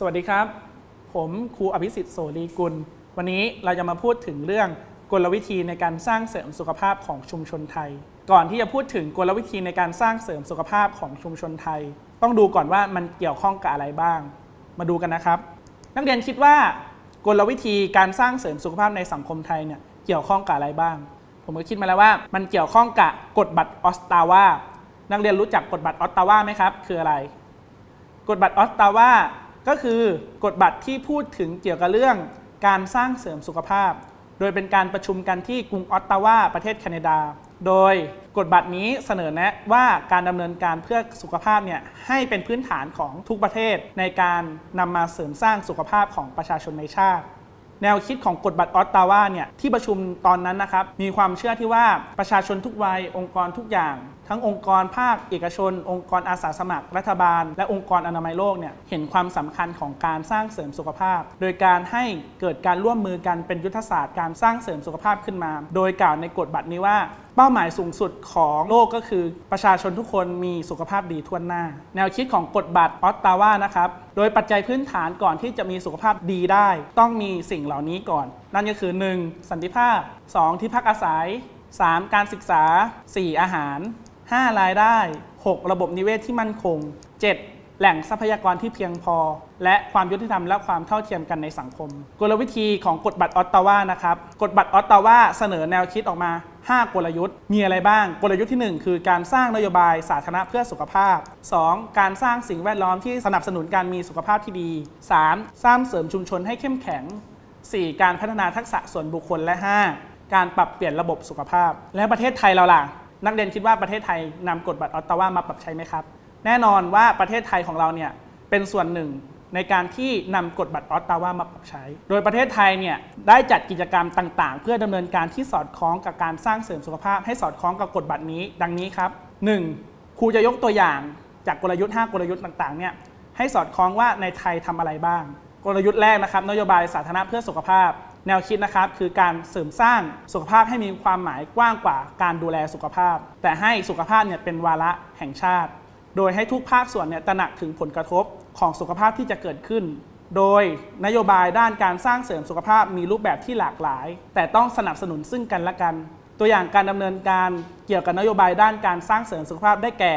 สวัสดีครับ ผมครูอภิสิทธิ์โสรีกุล วันนี้เราจะมาพูดถึงเรื่องกลวิธีในการสร้างเสริมสุขภาพของชุมชนไทย ก่อนที่จะพูดถึงกลวิธีในการสร้างเสริมสุขภาพของชุมชนไทย ต้องดูก่อนว่ามันเกี่ยวข้องกับอะไรบ้าง มาดูกันนะครับ นักเรียนคิดว่ากลวิธีการสร้างเสริมสุขภาพในสังคมไทยเนี่ยเกี่ยวข้องกับอะไรบ้าง ผมก็คิดมาแล้วว่า มันเกี่ยวข้องกับกฎบัตรออสตาวานักเรียนรู้จักกฎบัตรออสตาวาไหมครับ คืออะไร กฎบัตรออสตาวา ก็คือกฎบัตรที่พูดถึงเกี่ยวกับเรื่องการสร้างเสริมสุขภาพ โดยเป็นการประชุมกันที่กรุงออตตาวาประเทศแคนาดา โดยกฎบัตรนี้เสนอแนะว่าการดำเนินการเพื่อสุขภาพเนี่ยให้เป็นพื้นฐานของทุกประเทศในการนำมาเสริมสร้างสุขภาพของประชาชนในชาติ แนวคิดของกฎบัตรออตตาวาเนี่ยที่ประชุมตอนนั้นนะครับมีความเชื่อที่ว่าประชาชนทุกวัยองค์กรทุกอย่าง ทั้งองค์กรภาคเอกชน องค์กรอาสาสมัคร รัฐบาล และองค์กรอนามัยโลกเนี่ยเห็นความสำคัญของการสร้างเสริมสุขภาพ โดยการให้เกิดการร่วมมือกันเป็นยุทธศาสตร์การสร้างเสริมสุขภาพขึ้นมา โดยกล่าวในกฎบัตรนี้ว่า เป้าหมายสูงสุดของโลกก็คือประชาชนทุกคนมีสุขภาพดีทั่วหน้า แนวคิดของกฎบัตรออตตาวานะครับ โดยปัจจัยพื้นฐานก่อนที่จะมีสุขภาพดีได้ ต้องมีสิ่งเหล่านี้ก่อน นั่นก็คือ 1. สันติภาพ 2. ที่พักอาศัย 3. การศึกษา 4. อาหาร 5. รายได้ 6. ระบบนิเวศที่มั่นคง 7. แหล่งทรัพยากรที่เพียงพอ และความยุติธรรมและความเท่าเทียมกันในสังคม กลวิธีของกฎบัตรออตตาวานะครับ กฎบัตรออตตาวาเสนอแนวคิดออกมา 5 กลยุทธ์ มีอะไรบ้าง กลยุทธ์ที่ 1 คือการสร้างนโยบายสาธารณะเพื่อสุขภาพ 2. การสร้างสิ่งแวดล้อมที่สนับสนุนการมีสุขภาพที่ดี 3. สร้างเสริมชุมชนให้เข้มแข็ง 4. การพัฒนาทักษะส่วนบุคคลและ 5. การปรับเปลี่ยนระบบสุขภาพ และประเทศไทยเราล่ะ นักเรียนคิดว่าประเทศไทยนำกฎบัตรออตตาวามาปรับใช้ไหมครับ แน่นอนว่าประเทศไทยของเราเนี่ยเป็นส่วนหนึ่ง ในการที่นำกฎบัตรออตตาวามาปรับใช้ โดยประเทศไทยเนี่ยได้จัดกิจกรรมต่างๆ เพื่อดำเนินการที่สอดคล้องกับการสร้างเสริมสุขภาพให้สอดคล้องกับกฎบัตรนี้ ดังนี้ครับ 1. ครูจะยกตัวอย่างจากกลยุทธ์ 5 กลยุทธ์ต่างๆเนี่ยให้สอดคล้องว่าในไทยทำอะไรบ้าง กลยุทธ์แรกนะครับนโยบายสาธารณะเพื่อสุขภาพ แนวคิดนะครับคือการเสริมสร้างสุขภาพให้มีความหมายกว้างกว่าการดูแลสุขภาพ แต่ให้สุขภาพเนี่ยเป็นวาระแห่งชาติ โดยให้ทุกภาคส่วนเนี่ยตระหนักถึงผลกระทบของสุขภาพที่จะเกิดขึ้น โดยนโยบายด้านการสร้างเสริมสุขภาพมีรูปแบบที่หลากหลาย แต่ต้องสนับสนุนซึ่งกันและกัน ตัวอย่างการดำเนินการเกี่ยวกับนโยบายด้านการสร้างเสริมสุขภาพได้แก่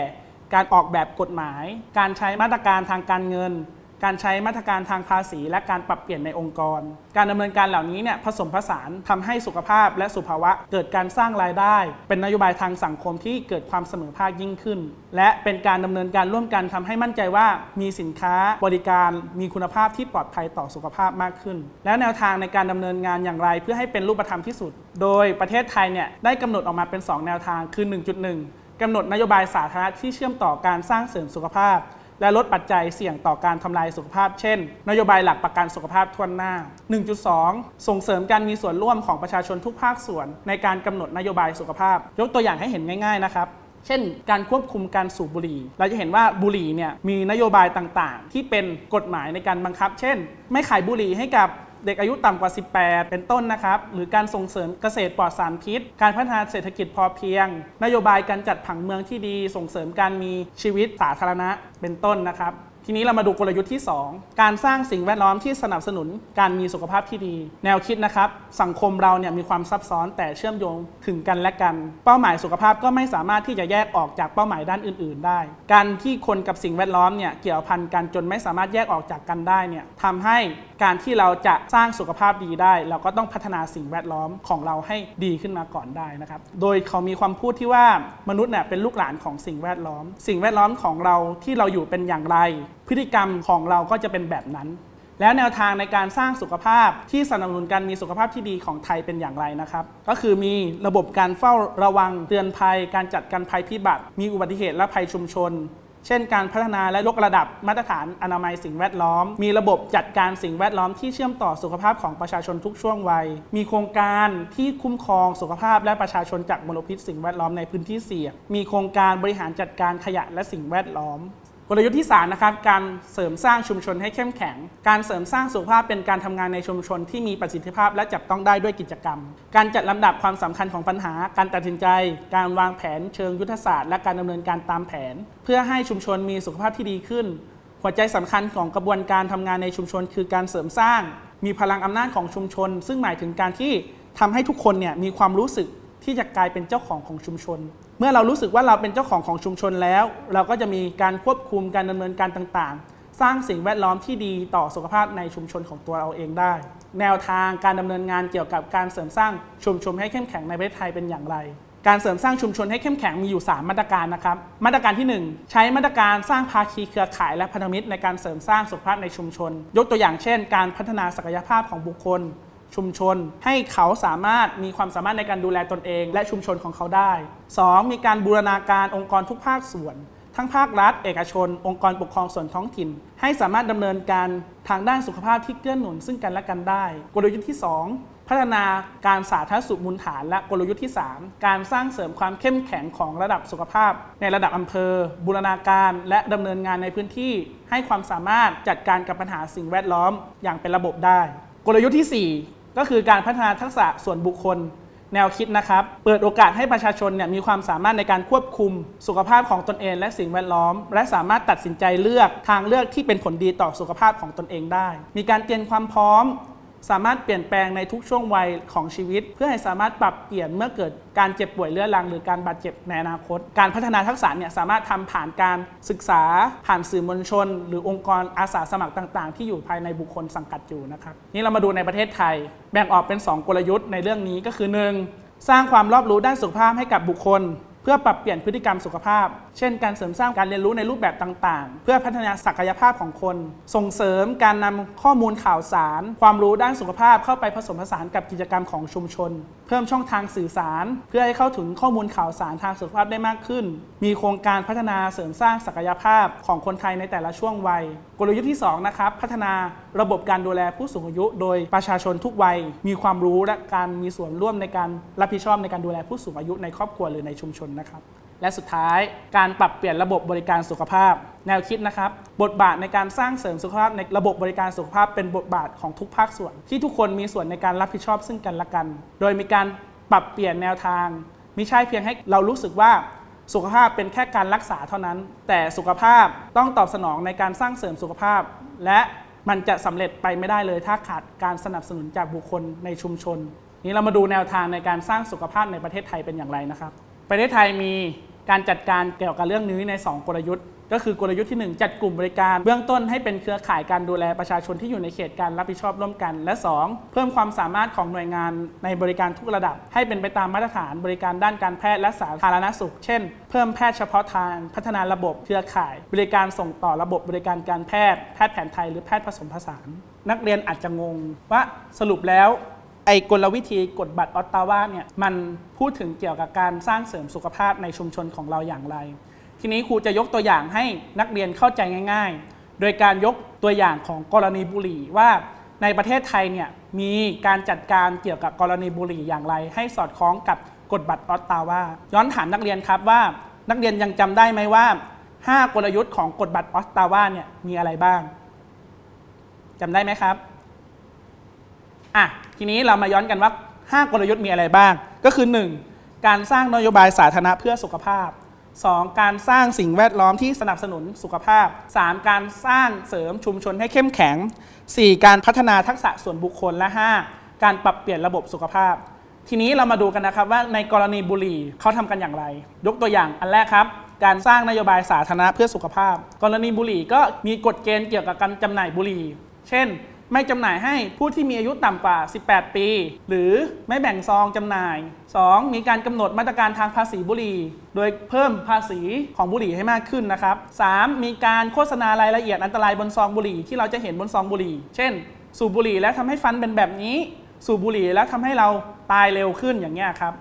การออกแบบกฎหมาย การใช้มาตรการทางการเงิน การใช้มาตรการทางภาษี และการปรับเปลี่ยนในองค์กร การดำเนินการเหล่านี้เนี่ยผสมผสานทำให้สุขภาพและสุภาวะเกิดการสร้างรายได้ เป็นนโยบายทางสังคมที่เกิดความเสมอภาคยิ่งขึ้น และเป็นการดำเนินการร่วมกันทำให้มั่นใจว่า มีสินค้าบริการมีคุณภาพที่ปลอดภัยต่อสุขภาพมากขึ้น และแนวทางในการดำเนินงานอย่างไร เพื่อให้เป็นรูปธรรมที่สุด โดยประเทศไทยเนี่ยได้กำหนดออกมาเป็น 2 แนวทางคือ 1.1กำหนดนโยบายสาธารณะที่เชื่อมต่อการสร้างเสริมสุขภาพ และลดปัจจัยเสี่ยงต่อการทำลายสุขภาพ เช่น นโยบายหลักประกันสุขภาพทั่วหน้า 1.2 ส่งเสริมการมีส่วนร่วมของประชาชนทุกภาคส่วน ในการกำหนดนโยบายสุขภาพ ยกตัวอย่างให้เห็นง่ายๆนะครับเช่น การควบคุมการสูบบุหรี่ เราจะเห็นว่าบุหรี่เนี่ยมีนโยบายต่างๆ ที่เป็นกฎหมายในการบังคับ เช่น ไม่ขายบุหรี่ให้กับ เด็กอายุต่ำกว่า 18 เป็นต้นนะครับ หรือการส่งเสริมเกษตรปลอดสารพิษ การพัฒนาเศรษฐกิจพอเพียง นโยบายการจัดผังเมืองที่ดี ส่งเสริมการมีชีวิตสาธารณะ เป็นต้นนะครับ ทีนี้เรามาดูกลยุทธ์ที่ 2 การสร้างสิ่งแวดล้อมที่สนับสนุนการมีสุขภาพที่ดี แนวคิดนะครับ สังคมเราเนี่ยมีความซับซ้อนแต่เชื่อมโยงถึงกันและกัน เป้าหมายสุขภาพก็ไม่สามารถที่จะแยกออกจากเป้าหมายด้านอื่น ๆ ได้ การที่คนกับสิ่งแวดล้อมเนี่ยเกี่ยวพันกันจนไม่สามารถแยกออกจากกันได้เนี่ยทำให้ การที่เราจะสร้างสุขภาพดีได้ เราก็ต้องพัฒนาสิ่งแวดล้อมของเราให้ดีขึ้นมาก่อนได้นะครับ โดยเขามีความพูดที่ว่ามนุษย์เนี่ยเป็นลูกหลานของสิ่งแวดล้อม สิ่งแวดล้อมของเราที่เราอยู่เป็นอย่างไร พฤติกรรมของเราก็จะเป็นแบบนั้นแล้วแนวทางในการสร้างสุขภาพที่สนับสนุนการมีสุขภาพที่ดีของไทยเป็นอย่างไรนะครับ ก็คือมีระบบการเฝ้าระวังเตือนภัย การจัดการภัยพิบัติ มีอุบัติเหตุและภัยชุมชน เช่นการพัฒนาและยกระดับมาตรฐานอนามัยสิ่งแวดล้อม มีระบบจัดการสิ่งแวดล้อมที่เชื่อมต่อสุขภาพของประชาชนทุกช่วงวัย มีโครงการที่คุ้มครองสุขภาพและประชาชนจากมลพิษสิ่งแวดล้อมในพื้นที่เสี่ยง มีโครงการบริหารจัดการขยะและสิ่งแวดล้อม กลยุทธ์ที่3นะครับการเสริมสร้างชุมชนให้เข้มแข็ง การเสริมสร้างสุขภาพเป็นการทำงานในชุมชนที่มีประสิทธิภาพและจับต้องได้ด้วยกิจกรรม การจัดลำดับความสำคัญของปัญหา การตัดสินใจ การวางแผนเชิงยุทธศาสตร์ และการดำเนินการตามแผน เพื่อให้ชุมชนมีสุขภาพที่ดีขึ้น หัวใจสำคัญของกระบวนการทำงานในชุมชน คือการเสริมสร้าง มีพลังอำนาจของชุมชน ซึ่งหมายถึงการที่ทำให้ทุกคนเนี่ยมีความรู้สึกที่จะกลายเป็นเจ้าของของชุมชน เมื่อเรารู้สึกว่าเราเป็นเจ้าของของชุมชนแล้ว เราก็จะมีการควบคุมการดำเนินการต่างๆ สร้างสิ่งแวดล้อมที่ดีต่อสุขภาพในชุมชนของตัวเราเองได้ แนวทางการดำเนินงานเกี่ยวกับการเสริมสร้างชุมชนให้เข้มแข็งในประเทศไทยเป็นอย่างไร การเสริมสร้างชุมชนให้เข้มแข็งมีอยู่ 3 มาตรการนะครับ มาตรการทีหนึ่1 ใช้มาตรการสร้างภาคีเครือข่ายและพันธมิตรในการเสริมสร้างสุขภาพในชุมชน ยกตัวอย่างเช่น การพัฒนาศักยภาพของบุคคล ชุมชน ให้เขาสามารถมีความสามารถในการดูแลตนเอง และชุมชนของเขาได้ 2. มีการบูรณาการองค์กรทุกภาคส่วน ทั้งภาครัฐ เอกชน องค์กรปกครองส่วนท้องถิ่น ให้สามารถดำเนินการทางด้านสุขภาพที่เกื้อหนุนซึ่งกันและกันได้ กลยุทธ์ที่ 2พัฒนาการสาธารณสุขมูลฐานและกลยุทธ์ที่ 3 การสร้างเสริมความเข้มแข็งของระดับสุขภาพ ในระดับอำเภอ บูรณาการและดำเนินงานในพื้นที่ ให้ความสามารถจัดการกับปัญหาสิ่งแวดล้อมอย่างเป็นระบบได้ กลยุทธ์ที่ 4 ก็คือการพัฒนาทักษะส่วนบุคคลแนวคิดนะครับ เปิดโอกาสให้ประชาชนเนี่ยมีความสามารถในการควบคุมสุขภาพของตนเอง และสิ่งแวดล้อม และสามารถตัดสินใจเลือกทางเลือกที่เป็นผลดีต่อสุขภาพของตนเองได้ มีการเตรียมความพร้อม สามารถเปลี่ยนแปลงในทุกช่วงวัยของชีวิต เพื่อให้สามารถปรับเปลี่ยนเมื่อเกิดการเจ็บป่วยเรื้อรัง หรือการบาดเจ็บในอนาคต การพัฒนาทักษะเนี่ยสามารถทำผ่านการศึกษา ผ่านสื่อมวลชน หรือองค์กรอาสาสมัครต่างๆ ที่อยู่ภายในบุคคลสังกัดอยู่นะครับนี่เรามาดูในประเทศไทย แบ่งออกเป็น 2 กลยุทธ์ในเรื่องนี้ก็คือ 1. สร้างความรอบรู้ด้านสุขภาพให้กับบุคคล เพื่อปรับเปลี่ยนพฤติกรรมสุขภาพ เช่น การเสริมสร้างการเรียนรู้ในรูปแบบต่างๆ เพื่อพัฒนาศักยภาพของคน ส่งเสริมการนำข้อมูลข่าวสาร ความรู้ด้านสุขภาพเข้าไปผสมผสานกับกิจกรรมของชุมชน เพิ่มช่องทางสื่อสาร เพื่อให้เข้าถึงข้อมูลข่าวสารทางสุขภาพได้มากขึ้น มีโครงการพัฒนาเสริมสร้างศักยภาพของคนไทยในแต่ละช่วงวัย กลยุทธ์ที่2นะครับพัฒนาระบบการดูแลผู้สูงอายุ โดยประชาชนทุกวัยมีความรู้และการมีส่วนร่วมในการรับผิดชอบในการดูแลผู้สูงอายุในครอบครัวหรือในชุมชนนะครับและสุดท้ายการปรับเปลี่ยนระบบบริการสุขภาพ แนวคิดนะครับ บทบาทในการสร้างเสริมสุขภาพในระบบบริการสุขภาพเป็นบทบาทของทุกภาคส่วน ที่ทุกคนมีส่วนในการรับผิดชอบซึ่งกันและกัน โดยมีการปรับเปลี่ยนแนวทางมิใช่เพียงให้เรารู้สึกว่าสุขภาพเป็นแค่การรักษาเท่านั้น แต่สุขภาพต้องตอบสนองในการสร้างเสริมสุขภาพ และ มันจะสำเร็จไปไม่ได้เลย ถ้าขาดการสนับสนุนจากบุคคลในชุมชน นี้เรามาดูแนวทางในการสร้างสุขภาพในประเทศไทยเป็นอย่างไรนะครับ ประเทศไทยมีการจัดการเกี่ยวกับเรื่องนี้ใน 2 กลยุทธ์ ก็คือกลยุทธ์ที่ 1 จัดกลุ่มบริการ เบื้องต้นให้เป็นเครือข่ายการดูแลประชาชนที่อยู่ในเขตการรับผิดชอบร่วมกัน และ 2 เพิ่มความสามารถของหน่วยงานในบริการทุกระดับ ให้เป็นไปตามมาตรฐานบริการด้านการแพทย์และสาธารณสุข เช่น เพิ่มแพทย์เฉพาะทาง พัฒนาระบบเครือข่าย บริการส่งต่อระบบบริการการแพทย์แพทย์แผนไทยหรือแพทย์ผสมผสาน นักเรียนอาจจะงงว่าสรุปแล้วไอ้กลวิธีกดบัตรออตตาวาเนี่ยมันพูดถึงเกี่ยวกับการสร้างเสริมสุขภาพในชุมชนของเราอย่างไร ทีนี้ครูจะยกตัวอย่างให้นักเรียนเข้าใจง่าย ๆ โดยการยกตัวอย่างของกรณีบุหรี่ว่าในประเทศไทยเนี่ยมีการจัดการเกี่ยวกับกรณีบุหรี่อย่างไร ให้สอดคล้องกับกฎบัตรออตตาว่าย้อนถามนักเรียนครับว่า นักเรียนยังจำได้ไหมว่า 5 กลยุทธ์ของกฎบัตรออตตาว่าเนี่ยมีอะไรบ้างจำได้ไหมครับอะทีนี้เรามาย้อนกันว่า 5 กลยุทธ์มีอะไรบ้าง ก็คือ 1. การสร้างนโยบายสาธารณะเพื่อสุขภาพ 2. การสร้างสิ่งแวดล้อมที่สนับสนุนสุขภาพ 3. การสร้างเสริมชุมชนให้เข้มแข็ง 4. การพัฒนาทักษะส่วนบุคคลและ 5. การปรับเปลี่ยนระบบสุขภาพ ทีนี้เรามาดูกันนะครับว่าในกรณีบุหรี่เขาทำกันอย่างไร ยกตัวอย่างอันแรกครับ การสร้างนโยบายสาธารณะเพื่อสุขภาพ กรณีบุหรี่ก็มีกฎเกณฑ์เกี่ยวกับการจำหน่ายบุหรี่ เช่น ไม่จำหน่ายให้ผู้ที่มีอายุต่ำกว่า 18 ปี หรือไม่แบ่งซองจำหน่าย 2. มีการกำหนดมาตรการทางภาษีบุหรี่ โดยเพิ่มภาษีของบุหรี่ให้มากขึ้นนะครับ 3. มีการโฆษณารายละเอียดอันตรายบนซองบุหรี่ที่เราจะเห็นบนซองบุหรี่ เช่น สูบบุหรี่แล้วทำให้ฟันเป็นแบบนี้ สูบบุหรี่แล้วทำให้เราตายเร็วขึ้นอย่างเงี้ครับ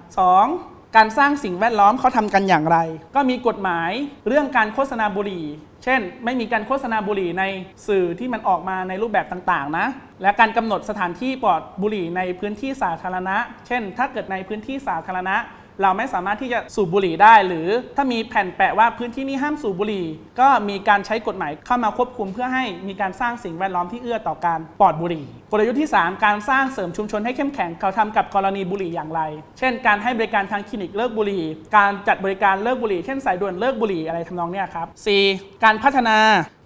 2. การสร้างสิ่งแวดล้อมเขาทำกันอย่างไร ก็มีกฎหมายเรื่องการโฆษณาบุหรี่ ช่น ไม่มีการโฆษณาบุหรี่ในสื่อที่มันออกมาในรูปแบบต่างๆนะ และการกำหนดสถานที่ปลอดบุหรี่ในพื้นที่สาธารณะ เช่น ถ้าเกิดในพื้นที่สาธารณะ เราไม่สามารถที่จะสูบบุหรี่ได้ หรือถ้ามีแผ่นแปะว่าพื้นที่นี้ห้ามสูบบุหรี่ ก็มีการใช้กฎหมายเข้ามาควบคุมเพื่อให้มีการสร้างสิ่งแวดล้อมที่เอื้อต่อการปลอดบุหรี่ กลยุทธ์ที่ 3 การสร้างเสริมชุมชนให้เข้มแข็งเขาทำกับกรณีบุหรี่อย่างไร เช่น การให้บริการทางคลินิกเลิกบุหรี่ การจัดบริการเลิกบุหรี่ เช่นสายด่วนเลิกบุหรี่อะไรทำนองเนี้ยครับ 4. การพัฒนา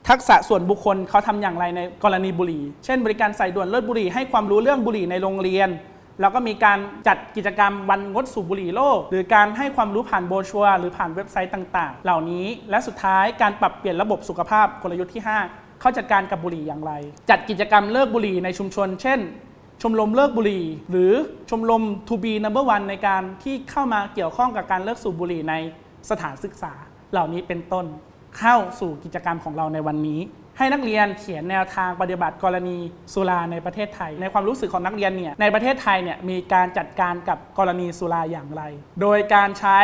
ทักษะส่วนบุคคลเขาทำอย่างไรในกรณีบุหรี่ เช่น บริการใส่ด่วนเลิศบุหรี่ให้ความรู้เรื่องบุหรี่ในโรงเรียน แล้วก็มีการจัดกิจกรรมวันงดสูบบุหรี่โลก หรือการให้ความรู้ผ่านโบชัว หรือผ่านเว็บไซต์ต่างๆ เหล่านี้และสุดท้ายการปรับเปลี่ยนระบบสุขภาพกลยุทธ์ที่ 5 เข้าจัดการกับบุหรี่อย่างไร จัดกิจกรรมเลิกบุหรี่ในชุมชน เช่น ชมรมเลิกบุหรี่ หรือชมรม To be number one ในการที่เข้ามาเกี่ยวข้องกับการเลิกสูบบุหรี่ในสถานศึกษา เหล่านี้เป็นต้นเข้าสู่กิจกรรมของเราในวันนี้ ให้นักเรียนเขียนแนวทางปฏิบัติกรณีสุราในประเทศไทย ในความรู้สึกของนักเรียนเนี่ยในประเทศไทยเนี่ยมีการจัดการกับกรณีสุราอย่างไร โดยการใช้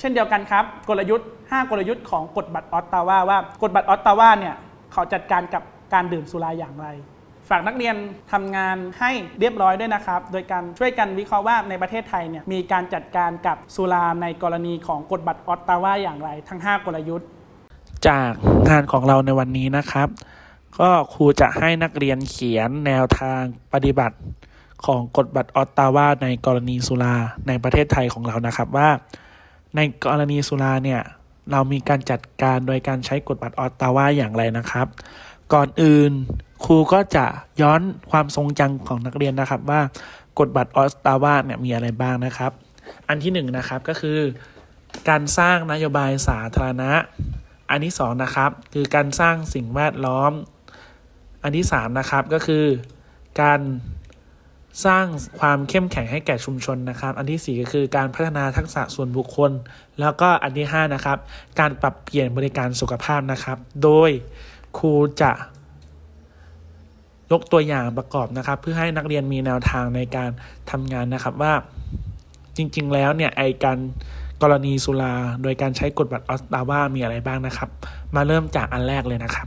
เช่นเดียวกันครับ กลยุทธ์ 5 กลยุทธ์ของกฎบัตรออตตาวาว่ากฎบัตรออตตาวาเนี่ยเขาจัดการกับการดื่มสุราอย่างไร ฝากนักเรียนทำงานให้เรียบร้อยด้วยนะครับ โดยการช่วยกันวิเคราะห์ว่าในประเทศไทยเนี่ยมีการจัดการกับสุราในกรณีของกฎบัตรออตตาวาอย่างไร ทั้ง 5 กลยุทธ์ จากงานของเราในวันนี้นะครับ ก็ครูจะให้นักเรียนเขียนแนวทางปฏิบัติของกฎบัตรออตตาวาในกรณีสุราในประเทศไทยของเรานะครับว่า ในกรณีสุราเนี่ยเรามีการจัดการโดยการใช้กฎบัตรออตตาวาอย่างไรนะครับ ก่อนอื่นครูก็จะย้อนความทรงจำของนักเรียนนะครับว่ากฎบัตรออตตาวาเนี่ยมีอะไรบ้างนะครับ อันที่หนึ่งนะครับก็คือ การสร้างนโยบายสาธารณะ อันที่สองนะครับคือการสร้างสิ่งแวดล้อม อันที่สามนะครับก็คือการสร้างความเข้มแข็งให้แก่ชุมชนนะครับ อันที่สี่ก็คือการพัฒนาทักษะส่วนบุคคล แล้วก็อันที่ห้านะครับ การปรับเปลี่ยนบริการสุขภาพนะครับ โดยครูจะยกตัวอย่างประกอบนะครับ เพื่อให้นักเรียนมีแนวทางในการทำงานนะครับว่าจริง ๆ แล้วเนี่ยไอการ กรณีสุรา โดยการใช้กฎบัตรออสตาว่ามีอะไรบ้างนะครับ มาเริ่มจากอันแรกเลยนะครับ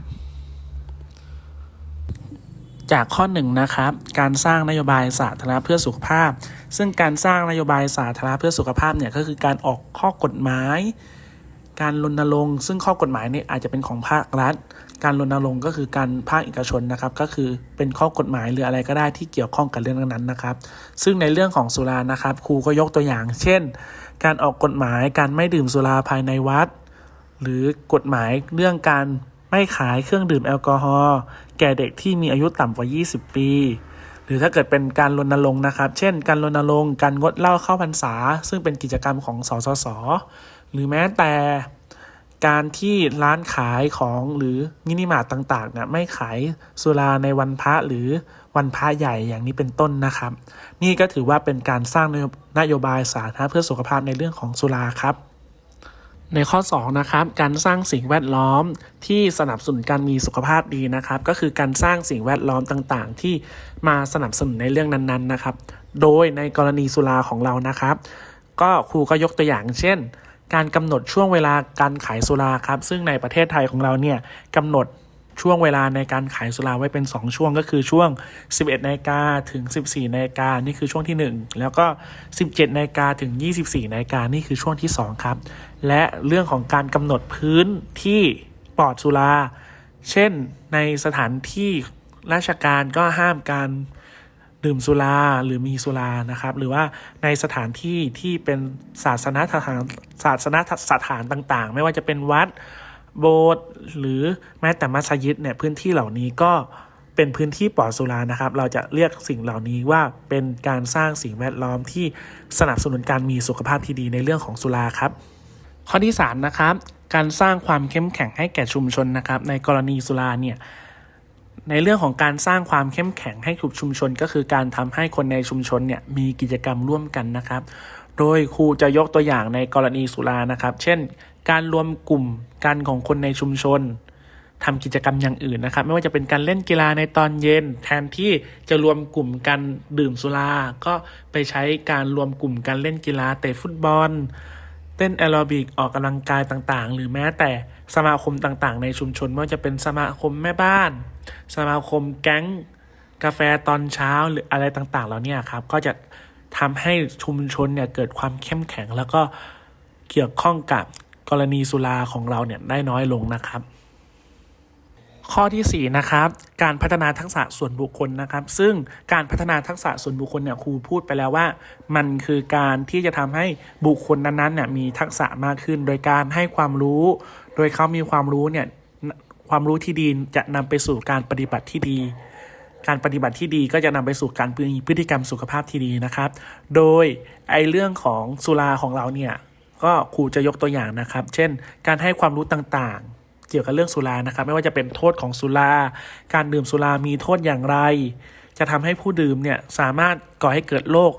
จากข้อหนึ่งนะครับ การสร้างนโยบายสาธารณะเพื่อสุขภาพ ซึ่งการสร้างนโยบายสาธารณะเพื่อสุขภาพเนี่ยก็คือการออกข้อกฎหมาย การรณรงค์ซึ่งข้อกฎหมายเนี่ยอาจจะเป็นของภาครัฐ การรณรงค์ก็คือการภาคเอกชนนะครับ ก็คือเป็นข้อกฎหมายหรืออะไรก็ได้ที่เกี่ยวข้องกับเรื่องนั้นนะครับ ซึ่งในเรื่องของสุรานะครับ ครูก็ยกตัวอย่าง เช่น การออกกฎหมายการไม่ดื่มสุราภายในวัด หรือกฎหมายเรื่องการไม่ขายเครื่องดื่มแอลกอฮอล์แก่เด็กที่มีอายุต่ำกว่า 20 ปี หรือถ้าเกิดเป็นการรณรงค์นะครับ เช่น การรณรงค์การงดเหล้าเข้าพรรษา ซึ่งเป็นกิจกรรมของสสส หรือแม้แต่การที่ร้านขายของหรือมินิมาร์ตต่างๆเนี่ยไม่ขายสุราในวันพระหรือ วันพระใหญ่อย่างนี้เป็นต้นนะครับ นี่ก็ถือว่าเป็นการสร้างนโยบายสาธารณะเพื่อสุขภาพในเรื่องของสุราครับ ในข้อ2นะครับการสร้างสิ่งแวดล้อมที่สนับสนุนการมีสุขภาพดีนะครับ ก็คือการสร้างสิ่งแวดล้อมต่างๆ ที่มาสนับสนุนในเรื่องนั้นๆนะครับ โดยในกรณีสุราของเรานะครับ ก็ครูก็ยกตัวอย่างเช่นการกำหนดช่วงเวลาการขายสุราครับ ซึ่งในประเทศไทยของเราเนี่ยกำหนด ช่วงเวลาในการขายสุราไว้เป็น 2 ช่วงก็คือช่วง 11นาฬิกาถึง 14นาฬิกานี่คือช่วงที่ 1 แล้วก็ 17นาฬิกาถึง 24นาฬิกานี่คือช่วงที่ 2 ครับ และเรื่องของการกำหนดพื้นที่ปลอดสุรา เช่นในสถานที่ราชการก็ห้ามการดื่มสุราหรือมีสุรานะครับ หรือว่าในสถานที่ที่เป็นศาสนาสถานศาสนาสถานต่างๆ ไม่ว่าจะเป็นวัด โบสถ์หรือแม้แต่มัสยิดเนี่ยพื้นที่เหล่านี้ก็เป็นพื้นที่ปลอดสุรานะครับ เราจะเรียกสิ่งเหล่านี้ว่าเป็นการสร้างสิ่งแวดล้อมที่สนับสนุนการมีสุขภาพที่ดีในเรื่องของสุราครับ ข้อที่3นะครับการสร้างความเข้มแข็งให้แก่ชุมชนนะครับ ในกรณีสุราเนี่ยในเรื่องของการสร้างความเข้มแข็งให้กับชุมชน ก็คือการทำให้คนในชุมชนเนี่ยมีกิจกรรมร่วมกันนะครับ โดยครูจะยกตัวอย่างในกรณีสุรานะครับ เช่น การรวมกลุ่มกันของคนในชุมชนทำกิจกรรมอย่างอื่นนะครับ ไม่ว่าจะเป็นการเล่นกีฬาในตอนเย็น แทนที่จะรวมกลุ่มกันดื่มสุรา ก็ไปใช้การรวมกลุ่มกันเล่นกีฬาเตะฟุตบอล เต้นแอโรบิกออกกำลังกายต่างๆ หรือแม้แต่สมาคมต่างๆ ในชุมชนไม่ว่าจะเป็นสมาคมแม่บ้าน สมาคมแก๊งกาแฟตอนเช้าหรืออะไรต่างๆเหล่านี้ครับ ก็จะทำให้ชุมชนเนี่ยเกิดความเข้มแข็งแล้วก็เกี่ยวข้องกับ กรณีสุราของเราเนี่ยได้น้อยลงนะครับ ข้อที่ 4 นะครับ การพัฒนาทักษะส่วนบุคคลนะครับ ซึ่งการพัฒนาทักษะส่วนบุคคลเนี่ยครูพูดไปแล้วว่า มันคือการที่จะทำให้บุคคลนั้นๆเนี่ยมีทักษะมากขึ้น โดยการให้ความรู้ โดยเขามีความรู้เนี่ยความรู้ที่ดีจะนำไปสู่การปฏิบัติที่ดี การปฏิบัติที่ดีก็จะนำไปสู่การมีพฤติกรรมสุขภาพที่ดีนะครับ โดยไอเรื่องของสุราของเราเนี่ย ก็ครูจะยกตัวอย่างนะครับ เช่น การให้ความรู้ต่างๆ เกี่ยวกับเรื่องสุรานะครับ ไม่ว่าจะเป็นโทษของสุรา การดื่มสุรามีโทษอย่างไร จะทำให้ผู้ดื่มเนี่ยสามารถก่อให้เกิดโรค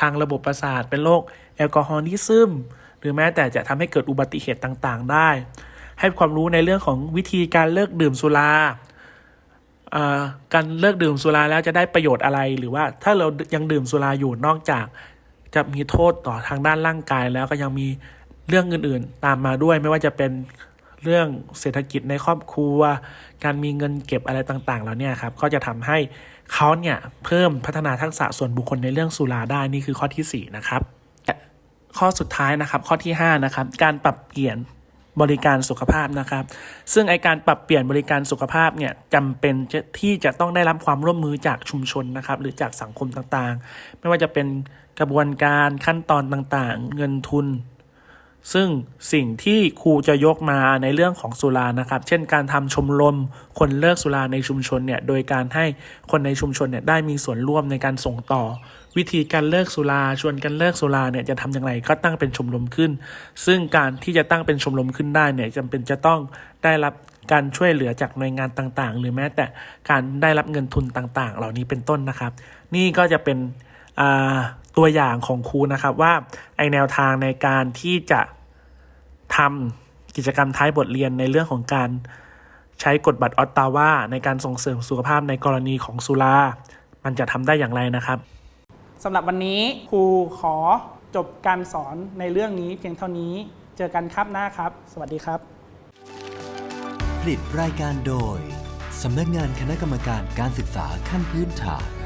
ทางระบบประสาท เป็นโรคแอลกอฮอลิซึมหรือแม้แต่จะทำให้เกิดอุบัติเหตุต่างๆ ได้ ให้ความรู้ในเรื่องของวิธีการเลิกดื่มสุราการเลิกดื่มสุราแล้วจะได้ประโยชน์อะไร หรือว่าถ้าเรายังดื่มสุราอยู่นอกจาก จะมีโทษต่อทางด้านร่างกายแล้วก็ยังมีเรื่องอื่นๆ ตามมาด้วยไม่ว่าจะเป็นเรื่องเศรษฐกิจในครอบครัว การมีเงินเก็บอะไรต่างๆ แล้วเนี่ยครับ ก็จะทำให้เขาเนี่ยเพิ่มพัฒนาทักษะส่วนบุคคลในเรื่องสุราได้นี่คือข้อที่สี่นะครับ ข้อสุดท้ายนะครับ ข้อที่ 5 นะครับ การปรับเปลี่ยนบริการสุขภาพนะครับ ซึ่งไอการปรับเปลี่ยนบริการสุขภาพเนี่ยจำเป็นที่จะต้องได้รับความร่วมมือจากชุมชนนะครับ หรือจากสังคมต่างๆ ไม่ว่าจะเป็น กระบวนการขั้นตอนต่างๆ เงินทุน ซึ่งสิ่งที่ครูจะยกมาในเรื่องของสุรานะครับ เช่นการทำชมรมคนเลิกสุราในชุมชนเนี่ย โดยการให้คนในชุมชนเนี่ยได้มีส่วนร่วมในการส่งต่อ วิธีการเลิกสุราชวนกันเลิกสุราเนี่ยจะทำอย่างไรก็ตั้งเป็นชมรมขึ้น ซึ่งการที่จะตั้งเป็นชมรมขึ้นได้เนี่ยจำเป็นจะต้องได้รับการช่วยเหลือจากหน่วยงานต่างๆ หรือแม้แต่การได้รับเงินทุนต่างๆ เหล่านี้เป็นต้นนะครับ นี่ก็จะเป็น ตัวอย่างของครูนะครับว่าไอแนวทางในการที่จะทำกิจกรรมท้ายบทเรียนในเรื่องของการใช้กฎบัตรออตตาวาในการส่งเสริมสุขภาพในกรณีของสุรา มันจะทำได้อย่างไรนะครับสำหรับวันนี้ครูขอจบการสอนในเรื่องนี้เพียงเท่านี้เจอกันครับหน้าครับ สวัสดีครับ ผลิตรายการโดยสำนักงานคณะกรรมการการศึกษาขั้นพื้นฐาน